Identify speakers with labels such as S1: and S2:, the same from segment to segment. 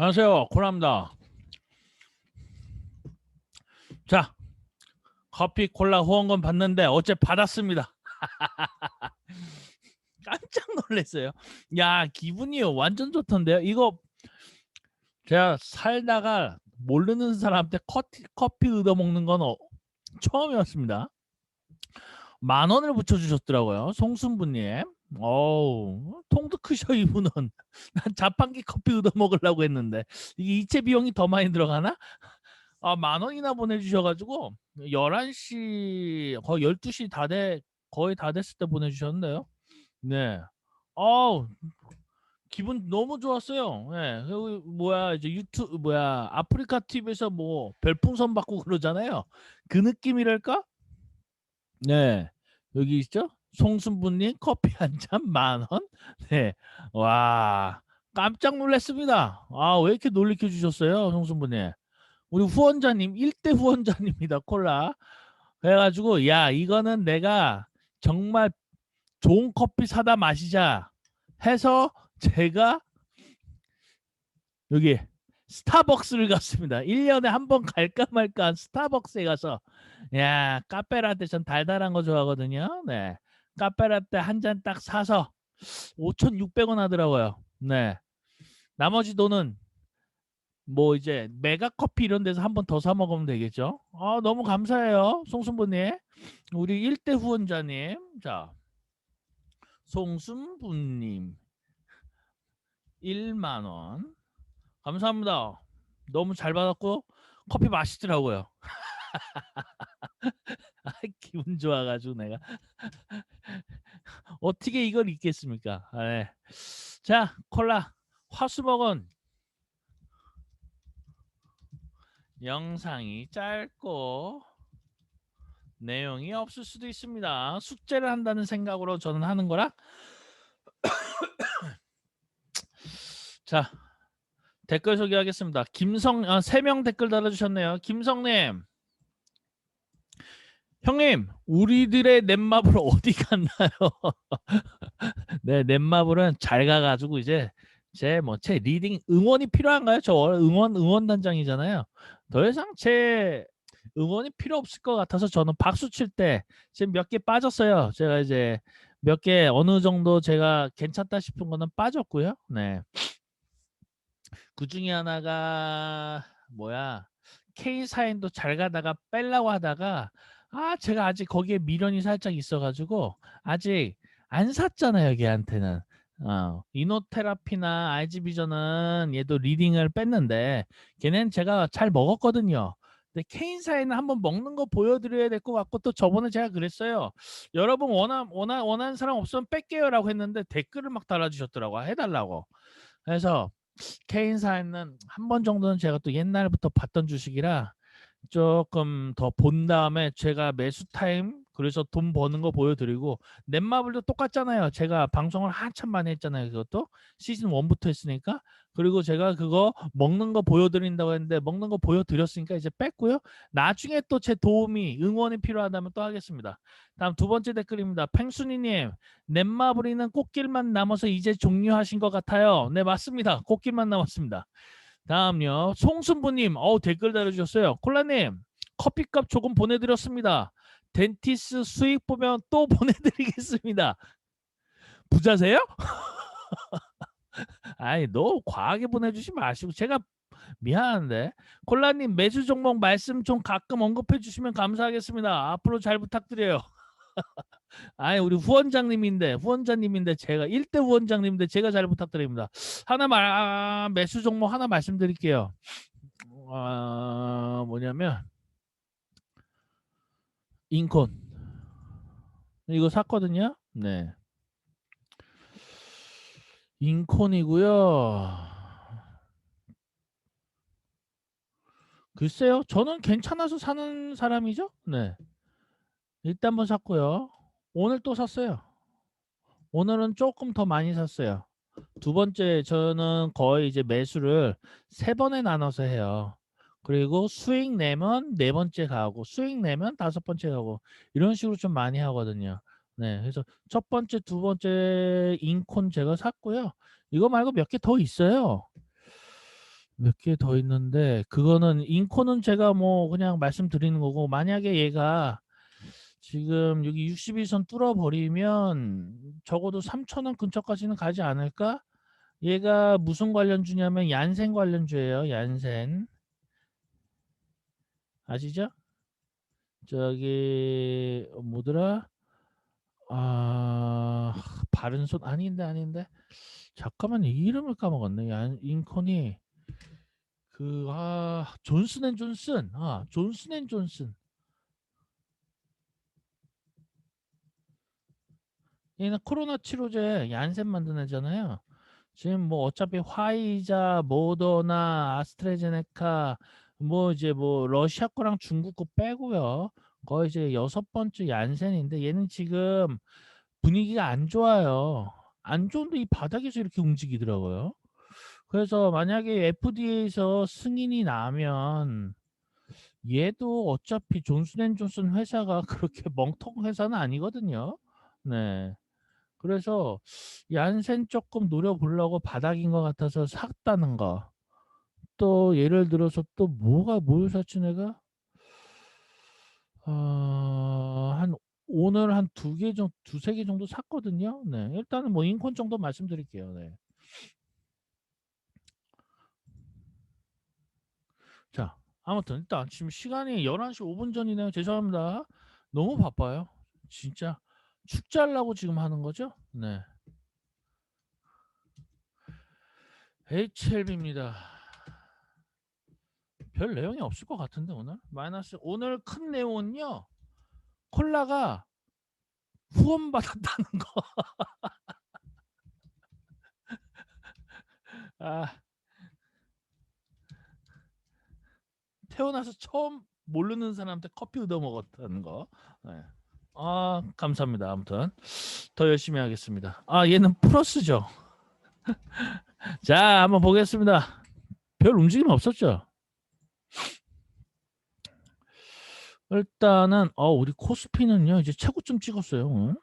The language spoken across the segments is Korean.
S1: 안녕하세요. 콜라입니다. 자, 커피 콜라 후원금 받는데 어제 받았습니다. 깜짝 놀랐어요. 야, 기분이 완전 좋던데요. 이거 제가 살다가 모르는 사람한테 커피, 커피 얻어 먹는 건 어, 처음이었습니다. 만 원을 붙여주셨더라고요. 송순부님. 어우, 통도 크셔 이분은. 난 자판기 커피 얻어 먹으려고 했는데 이게 이체 비용이 더 많이 들어가나? 아, 만 원이나 보내주셔가지고 11시 거의 12시 다 돼 거의 다 됐을 때 보내주셨는데요. 네. 어우 기분 너무 좋았어요. 예. 그리고 뭐야 이제 유튜브 뭐야 아프리카 TV에서 뭐 별풍선 받고 그러잖아요. 그 느낌이랄까? 네. 여기 있죠? 송순부님 커피 한 잔 만 원? 네. 와 깜짝 놀랐습니다. 아 왜 이렇게 놀리켜 주셨어요, 송순부님? 우리 후원자님 1대 후원자님입니다. 콜라. 그래가지고 야 이거는 내가 정말 좋은 커피 사다 마시자 해서 제가 여기 스타벅스를 갔습니다. 1년에 한 번 갈까 말까 한 스타벅스에 가서 야 카페라떼 전 달달한 거 좋아하거든요. 네. 카페라떼 한 잔 딱 사서 5,600원 하더라고요. 네. 나머지 돈은 뭐 이제 메가 커피 이런 데서 한 번 더 사 먹으면 되겠죠. 아, 너무 감사해요. 송순부님. 우리 1대 후원자님. 자. 송순부님. 1만 원. 감사합니다. 너무 잘 받았고 커피 맛있더라고요. 아, 기분 좋아가지고 내가 어떻게 이걸 잊겠습니까? 아, 네. 자 콜라 화수목은 영상이 짧고 내용이 없을 수도 있습니다. 숙제를 한다는 생각으로 저는 하는 거라. 자 댓글 소개하겠습니다. 김성 아, 3명 댓글 달아주셨네요. 김성님 형님 우리들의 넷마블 어디 갔나요? 네 넷마블은 잘 가가지고 이제 제 뭐 제 리딩 응원이 필요한가요? 저 응원 응원 단장이잖아요. 더 이상 제 응원이 필요 없을 것 같아서 저는 박수 칠 때 지금 몇 개 빠졌어요. 제가 이제 몇 개 어느 정도 제가 괜찮다 싶은 거는 빠졌고요. 네. 그 중에 하나가 뭐야 K 사인도 잘 가다가 뺄라고 하다가 아 제가 아직 거기에 미련이 살짝 있어가지고 아직 안 샀잖아요 걔한테는. 어, 이노테라피나 아이지비전은 얘도 리딩을 뺐는데 걔는 제가 잘 먹었거든요. 근데 케인사에는 한번 먹는 거 보여드려야 될 것 같고 또 저번에 제가 그랬어요 여러분 원하, 원하, 원하는 사람 없으면 뺄게요. 라고 했는데 댓글을 막 달아주셨더라고 해달라고. 그래서 케인사에는 한 번 정도는 제가 또 옛날부터 봤던 주식이라 조금 더 본 다음에 제가 매수 타임 그래서 돈 버는 거 보여드리고 넷마블도 똑같잖아요. 제가 방송을 한참 많이 했잖아요. 그것도 시즌 1부터 했으니까 그리고 제가 그거 먹는 거 보여드린다고 했는데 먹는 거 보여드렸으니까 이제 뺐고요. 나중에 또 제 도움이 응원이 필요하다면 또 하겠습니다. 다음 두 번째 댓글입니다. 팽순이님 넷마블이는 꽃길만 남아서 이제 종료하신 것 같아요. 네 맞습니다. 꽃길만 남았습니다. 다음요. 송순부님, 어우 댓글 달아주셨어요. 콜라님, 커피값 조금 보내드렸습니다. 덴티스 수익 보면 또 보내드리겠습니다. 부자세요? 아이, 너무 과하게 보내주지 마시고 제가 미안한데 콜라님 매주 종목 말씀 좀 가끔 언급해 주시면 감사하겠습니다. 앞으로 잘 부탁드려요. 아니 우리 후원장님인데 후원자님인데 제가 1대 후원장님인데 제가 잘 부탁드립니다. 하나 말 아, 매수 종목 하나 말씀드릴게요. 아, 뭐냐면 인콘 이거 샀거든요. 네. 인콘이고요. 글쎄요. 저는 괜찮아서 사는 사람이죠. 네. 일단 한번 샀고요. 오늘 또 샀어요. 오늘은 조금 더 많이 샀어요. 두 번째 저는 거의 이제 매수를 세 번에 나눠서 해요. 그리고 수익 내면 네 번째 가고 수익 내면 다섯 번째 가고 이런 식으로 좀 많이 하거든요. 네, 그래서 첫 번째, 두 번째 인콘 제가 샀고요. 이거 말고 몇 개 더 있어요. 몇 개 더 있는데 그거는 인코는 제가 뭐 그냥 말씀드리는 거고 만약에 얘가 지금 여기 61선 뚫어 버리면 적어도 3,000원 근처까지는 가지 않을까? 얘가 무슨 관련주냐면 얀센 관련주예요. 얀센. 아시죠? 저기 어, 뭐더라? 아 바른 손 아닌데 아닌데 잠깐만 이 이름을 까먹었네. 얀 인콘이 그아 존슨 앤 존슨 아 존슨 앤 존슨 얘는 코로나 치료제 얀센 만든 애잖아요. 지금 뭐 어차피 화이자, 모더나, 아스트라제네카 뭐 이제 뭐 러시아 거랑 중국 거 빼고요. 거의 이제 여섯 번째 얀센인데 얘는 지금 분위기가 안 좋아요. 안 좋은데 이 바닥에서 이렇게 움직이더라고요. 그래서 만약에 FDA에서 승인이 나면 얘도 어차피 존슨앤존슨 회사가 그렇게 멍텅 회사는 아니거든요. 네. 그래서 얀센 조금 노려보려고 바닥인 것 같아서 샀다는 거. 또 예를 들어서 또 뭐가 뭘 샀지 내가? 어, 한 오늘 한 두 개 정도, 두세 개 정도 샀거든요. 네. 일단은 뭐 인콘 정도 말씀드릴게요. 네. 자, 아무튼 일단 지금 시간이 11시 5분 전이네요. 죄송합니다. 너무 바빠요. 진짜 축제하려고 지금 하는 거죠? 네. HLB입니다. 별 내용이 없을 것 같은데 오늘 마이너스 오늘 큰 내용은요 콜라가 후원 받았다는 거. 아 태어나서 처음 모르는 사람한테 커피 얻어 먹었다는 거. 네. 아 감사합니다. 아무튼 더 열심히 하겠습니다. 아 얘는 플러스죠. 자 한번 보겠습니다. 별 움직임 없었죠. 일단은 어 우리 코스피는요 이제 최고점 찍었어요. 오늘.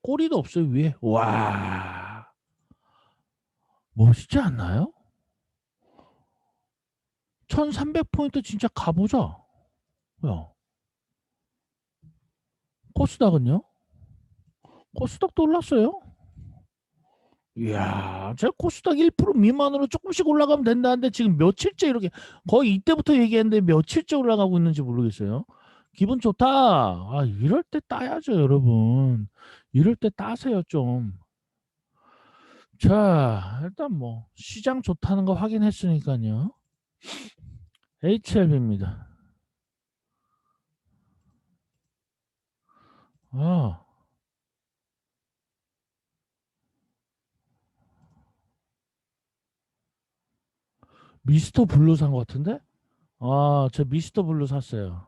S1: 꼬리도 없어요 위에. 와 멋있지 않나요? 1300포인트 진짜 가보자. 야. 코스닥은요? 코스닥도 올랐어요. 이야, 제 코스닥 1% 미만으로 조금씩 올라가면 된다는데 지금 며칠째 이렇게 거의 이때부터 얘기했는데 며칠째 올라가고 있는지 모르겠어요. 기분 좋다. 아, 이럴 때 따야죠, 여러분. 이럴 때 따세요, 좀. 자, 일단 뭐 시장 좋다는 거 확인했으니까요. HLB입니다. 아. 미스터 블루 산 것 같은데? 아, 저 미스터 블루 샀어요.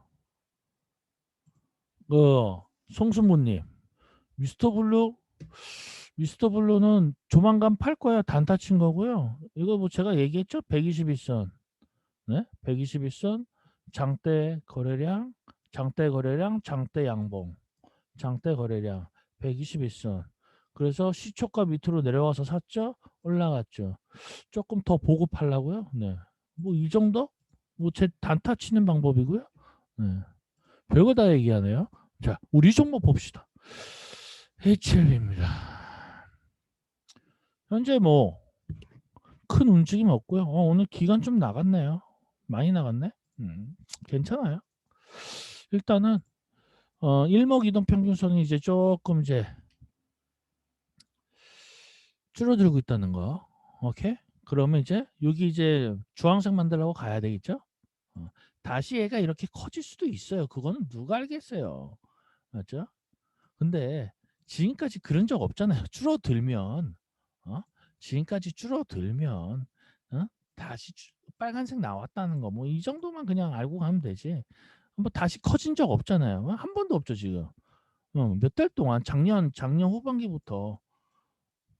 S1: 그 송순모님, 미스터 블루, 미스터 블루는 조만간 팔 거야. 단타 친 거고요. 이거 뭐 제가 얘기했죠? 121선. 네? 121선 장대 거래량, 장대 거래량, 장대 양봉, 장대 거래량 121선. 그래서 시초가 밑으로 내려와서 샀죠? 올라갔죠. 조금 더 보고 팔라고요? 네. 뭐 이 정도? 뭐 제 단타 치는 방법이고요. 네. 별거 다 얘기하네요. 자, 우리 종목 봅시다. HL입니다. 현재 뭐 큰 움직임 없고요. 어, 오늘 기간 좀 나갔네요. 많이 나갔네. 음, 괜찮아요. 일단은 어, 일목 이동 평균선이 이제 조금 이제 줄어들고 있다는 거. 오케이? 그러면 이제 여기 이제 주황색 만들라고 가야 되겠죠? 어, 다시 얘가 이렇게 커질 수도 있어요. 그거는 누가 알겠어요. 맞죠? 근데 지금까지 그런 적 없잖아요. 줄어들면 어? 지금까지 줄어들면 어? 다시 주- 빨간색 나왔다는 거 뭐 이 정도만 그냥 알고 가면 되지. 뭐 다시 커진 적 없잖아요. 한 번도 없죠 지금. 어, 몇달 동안 작년 작년 후반기부터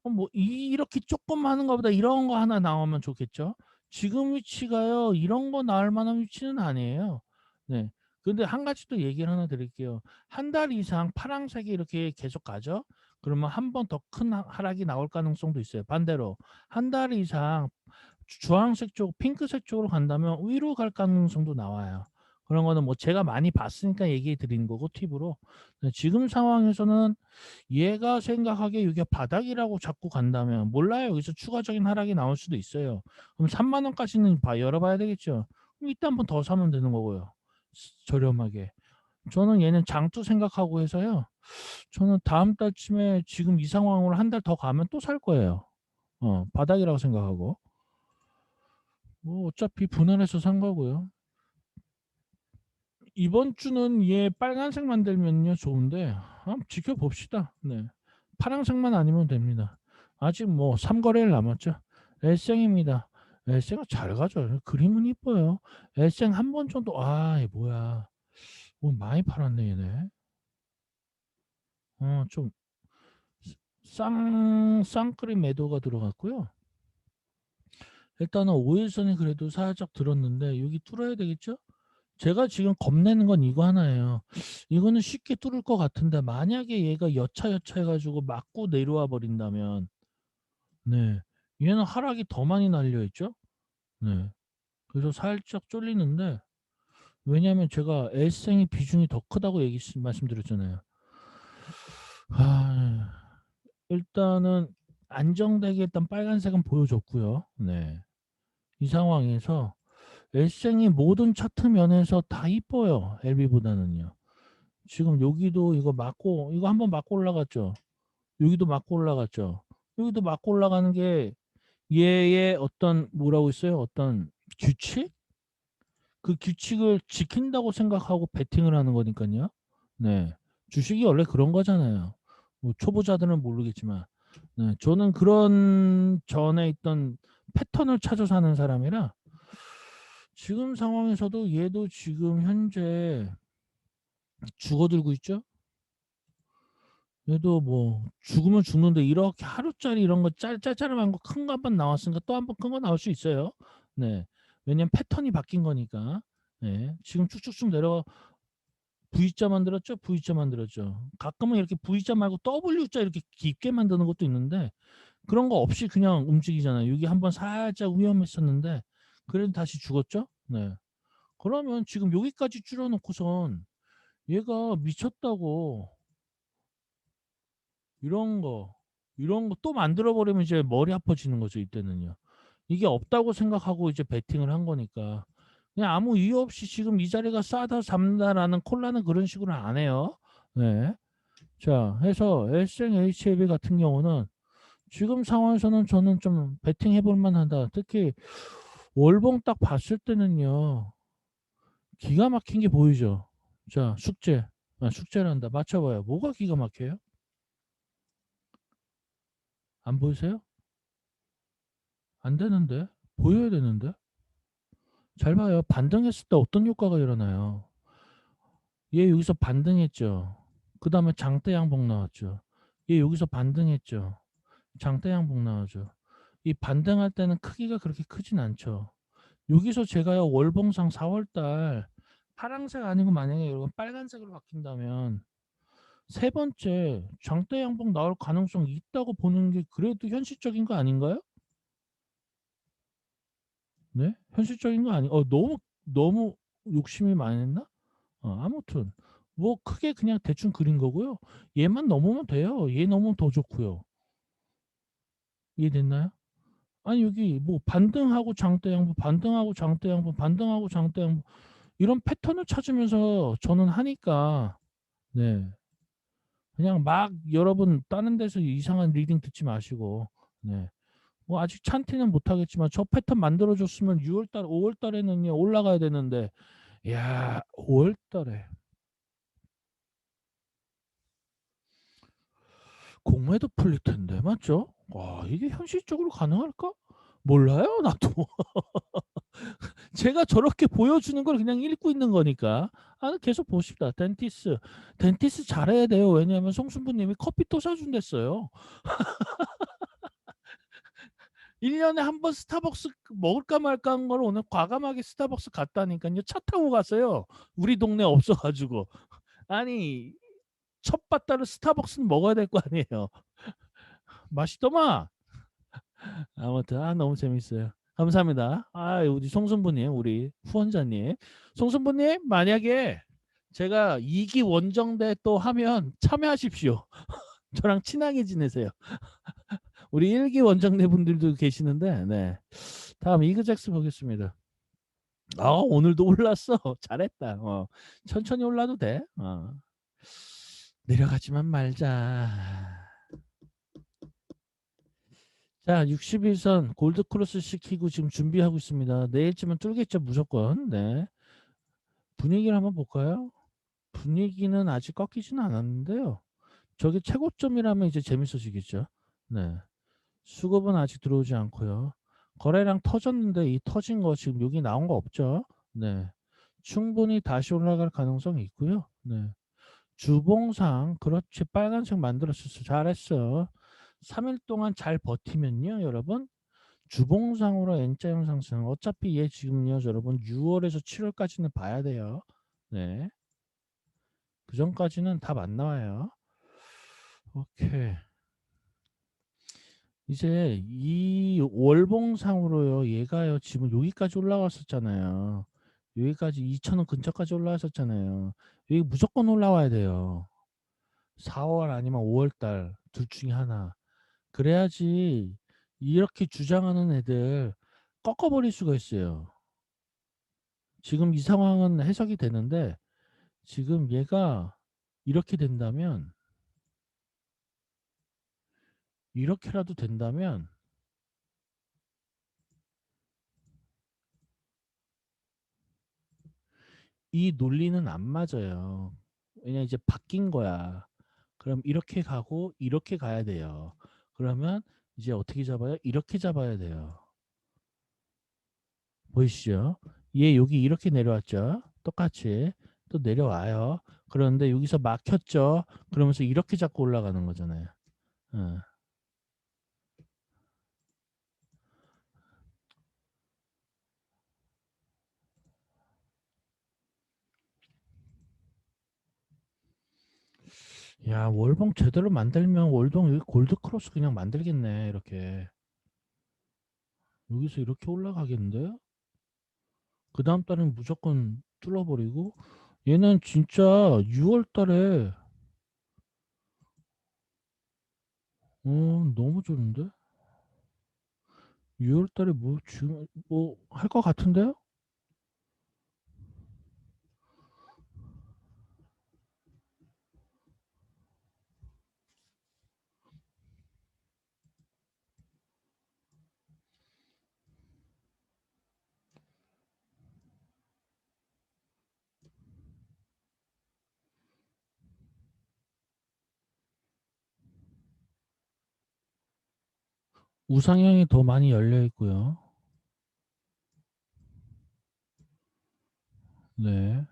S1: 어, 뭐 이- 이렇게 조금 하는 것보다 이런 거 하나 나오면 좋겠죠. 지금 위치가요 이런 거 나올 만한 위치는 아니에요. 네. 근데 한 가지 또 얘기를 하나 드릴게요. 한 달 이상 파란색이 이렇게 계속 가죠? 그러면 한 번 더 큰 하락이 나올 가능성도 있어요. 반대로 한 달 이상 주 주황색 쪽 핑크색 쪽으로 간다면 위로 갈 가능성도 나와요. 그런 거는 뭐 제가 많이 봤으니까 얘기해 드리는 거고 팁으로. 네 지금 상황에서는 얘가 생각하기에 이게 바닥이라고 자꾸 간다면 몰라요. 여기서 추가적인 하락이 나올 수도 있어요. 그럼 30,000 원까지는 봐 열어 봐야 되겠죠. 그럼 이때 한번 더 사면 되는 거고요. 스 저렴하게. 저는 얘는 장투 생각하고 해서요. 저는 다음 달쯤에 지금 이 상황으로 한 달 더 가면 또 살 거예요. 어 바닥이라고 생각하고. 뭐 어차피 분할해서 산 거고요. 이번 주는 얘 빨간색 만들면요 좋은데 한번 지켜봅시다. 네. 파란색만 아니면 됩니다. 아직 뭐 3거래일 남았죠. S생입니다. S생은 잘 가죠. 그림은 이뻐요. S생 한번 정도 아이 뭐야. 오 많이 팔았네 얘네. 어좀 쌍 쌍그림 매도가 들어갔고요. 일단은 5 일선이 그래도 살짝 들었는데 여기 뚫어야 되겠죠? 제가 지금 겁내는 건 이거 하나예요. 이거는 쉽게 뚫을 것 같은데 만약에 얘가 여차여차 해 가지고 맞고 내려와 버린다면 네 얘는 하락이 더 많이 날려 있죠? 네. 그래서 살짝 쫄리는데 왜냐하면 제가 S생이 비중이 더 크다고 얘기 말씀드렸잖아요. 아 일단은 안정되게 일단 빨간색은 보여줬고요. 네. 이 상황에서 S생이 모든 차트 면에서 다 이뻐요. LB보다는요. 지금 여기도 이거 맞고 이거 한번 맞고 올라갔죠. 여기도 맞고 올라갔죠. 여기도 맞고 올라가는 게 얘의 어떤 뭐라고 했어요? 어떤 규칙? 그 규칙을 지킨다고 생각하고 베팅을 하는 거니깐요. 네. 주식이 원래 그런 거잖아요. 뭐 초보자들은 모르겠지만. 네. 저는 그런 전에 있던 패턴을 찾아서 하는 사람이라 지금 상황에서도 얘도 지금 현재 죽어들고 있죠? 얘도 뭐 죽으면 죽는데 이렇게 하루짜리 이런 거 짤 짤짤한 거 큰 거 한 번 나왔으니까 또 한 번 큰 거 나올 수 있어요. 네. 왜냐면 패턴이 바뀐 거니까. 네. 지금 쭉쭉쭉 내려가 V자 만들었죠? V자 만들었죠. 가끔은 이렇게 V자 말고 W자 이렇게 깊게 만드는 것도 있는데 그런 거 없이 그냥 움직이잖아요. 여기 한번 살짝 위험했었는데 그래도 다시 죽었죠? 네. 그러면 지금 여기까지 줄여 놓고선 얘가 미쳤다고 이런 거, 이런 거 또 만들어 버리면 이제 머리 아파지는 거죠 이때는요. 이게 없다고 생각하고 이제 베팅을 한 거니까. 그냥 아무 이유 없이 지금 이 자리가 싸다 잡는다라는 콜라는 그런 식으로 안 해요. 네. 자 해서 SNHLB 같은 경우는 지금 상황에서는 저는 좀 베팅해 볼 만하다. 특히 월봉 딱 봤을 때는요. 기가 막힌 게 보이죠. 자 숙제. 아 숙제란다. 맞춰 봐요. 뭐가 기가 막혀요? 안 보이세요? 안 되는데. 보여야 되는데. 잘 봐요. 반등했을 때 어떤 효과가 일어나요. 얘 여기서 반등했죠. 그 다음에 장대 양봉 나왔죠. 얘 여기서 반등했죠. 장대 양봉 나오죠. 이 반등할 때는 크기가 그렇게 크진 않죠. 여기서 제가요 월봉상 4월 달 파란색 아니고 만약에 여러분 빨간색으로 바뀐다면 세 번째 장대 양봉 나올 가능성이 있다고 보는 게 그래도 현실적인 거 아닌가요? 네? 현실적인 거 아니 어 너무 너무 욕심이 많이 했나? 어 아무튼 뭐 크게 그냥 대충 그린 거고요. 얘만 넘으면 돼요. 얘 넘으면 더 좋고요. 이해됐나요? 아니 여기 뭐 반등하고 장대 양봉, 반등하고 장대 양봉, 반등하고 장대 양봉 이런 패턴을 찾으면서 저는 하니까 네. 그냥 막 여러분 다른 데서 이상한 리딩 듣지 마시고 네. 뭐 아직 찬티는 못 하겠지만 저 패턴 만들어 줬으면 6월 달, 5월 달에는요 올라가야 되는데 야 5월 달에 공매도 풀릴 텐데 맞죠? 와 이게 현실적으로 가능할까? 몰라요 나도. 제가 저렇게 보여주는 걸 그냥 읽고 있는 거니까. 아 계속 보십시다. 덴티스. 덴티스 잘해야 돼요. 왜냐하면 송순부 님이 커피 또 사 준댔어요. 1년에 한 번 스타벅스 먹을까 말까 한 걸 오늘 과감하게 스타벅스 갔다니까요. 차 타고 갔어요. 우리 동네 없어 가지고. 아니 첫 바다를 스타벅스는 먹어야 될 거 아니에요. 맛있더만. 아무튼 아 너무 재밌어요. 감사합니다. 아 우리 송순부님 우리 후원자님. 송순부님 만약에 제가 2기 원정대 또 하면 참여하십시오. 저랑 친하게 지내세요. 우리 1기 원정대 분들도 계시는데 네. 다음 이그잭스 보겠습니다. 아 오늘도 올랐어. 잘했다. 어. 천천히 올라도 돼. 어. 내려가지만 말자. 자, 61선 골드 크로스 시키고 지금 준비하고 있습니다. 내일쯤은 뚫겠죠, 무조건. 네. 분위기를 한번 볼까요? 분위기는 아직 꺾이지는 않았는데요. 저게 최고점이라면 이제 재밌어지겠죠. 네. 수급은 아직 들어오지 않고요. 거래량 터졌는데 이 터진 거 지금 여기 나온 거 없죠. 네. 충분히 다시 올라갈 가능성이 있고요. 네. 주봉상 그렇지 빨간색 만들었었어. 잘했어. 3일 동안 잘 버티면요, 여러분. 주봉상으로 N자형 상승. 어차피 얘 지금요, 여러분 6월에서 7월까지는 봐야 돼요. 네. 그 전까지는 답 안 나와요. 오케이. 이제 이 월봉상으로요, 얘가요, 지금 여기까지 올라왔었잖아요. 여기까지 2,000원 근처까지 올라왔었잖아요. 여기 무조건 올라와야 돼요. 4월 아니면 5월 달 둘 중에 하나. 그래야지 이렇게 주장하는 애들 꺾어버릴 수가 있어요. 지금 이 상황은 해석이 되는데 지금 얘가 이렇게 된다면 이렇게라도 된다면 이 논리는 안 맞아요. 왜냐 이제 바뀐 거야. 그럼 이렇게 가고 이렇게 가야 돼요. 그러면 이제 어떻게 잡아요? 이렇게 잡아야 돼요. 보이시죠? 얘 여기 이렇게 내려왔죠? 똑같이 또 내려와요. 그런데 여기서 막혔죠? 그러면서 이렇게 잡고 올라가는 거잖아요. 어. 야 월봉 제대로 만들면 월동 여기 골드 크로스 그냥 만들겠네 이렇게. 여기서 이렇게 올라가겠는데? 그 다음 달엔 무조건 뚫어버리고? 얘는 진짜 6월 달에 어 너무 좋은데? 6월 달에 뭐 지금 뭐할 것 같은데요? 우상향이 더 많이 열려 있고요. 네.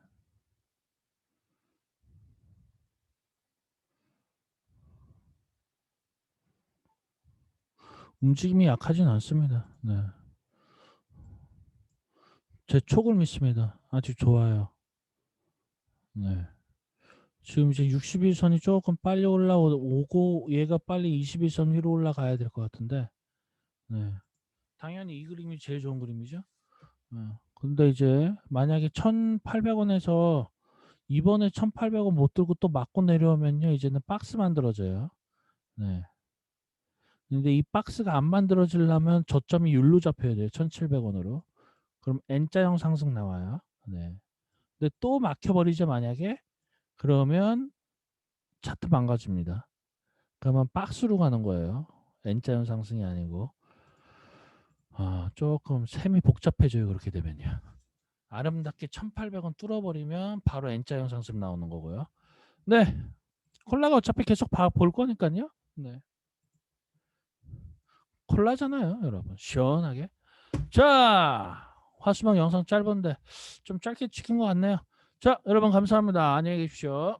S1: 움직임이 약하진 않습니다. 네. 제 촉을 믿습니다. 아주 좋아요. 네. 지금 이제 61선이 조금 빨리 올라오고 얘가 빨리 21선 위로 올라가야 될 것 같은데 네. 당연히 이 그림이 제일 좋은 그림이죠. 어. 근데 이제 만약에 1,800원에서 이번에 1,800원 못 들고 또 맞고 내려오면요. 이제는 박스 만들어져요. 네. 근데 이 박스가 안 만들어지려면 저점이 율로 잡혀야 돼요. 1,700원으로. 그럼 N자형 상승 나와요. 네. 근데 또 막혀버리죠. 만약에 그러면 차트 망가집니다. 그러면 박스로 가는 거예요. N자형 상승이 아니고. 아, 조금 셈이 복잡해져요. 그렇게 되면요. 아름답게 1800원 뚫어버리면 바로 N자형 상승 나오는 거고요. 네. 콜라가 어차피 계속 봐, 볼 거니까요. 네. 콜라잖아요, 여러분. 시원하게. 자, 화수방 영상 짧은데 좀 짧게 찍힌 것 같네요. 자, 여러분 감사합니다. 안녕히 계십시오.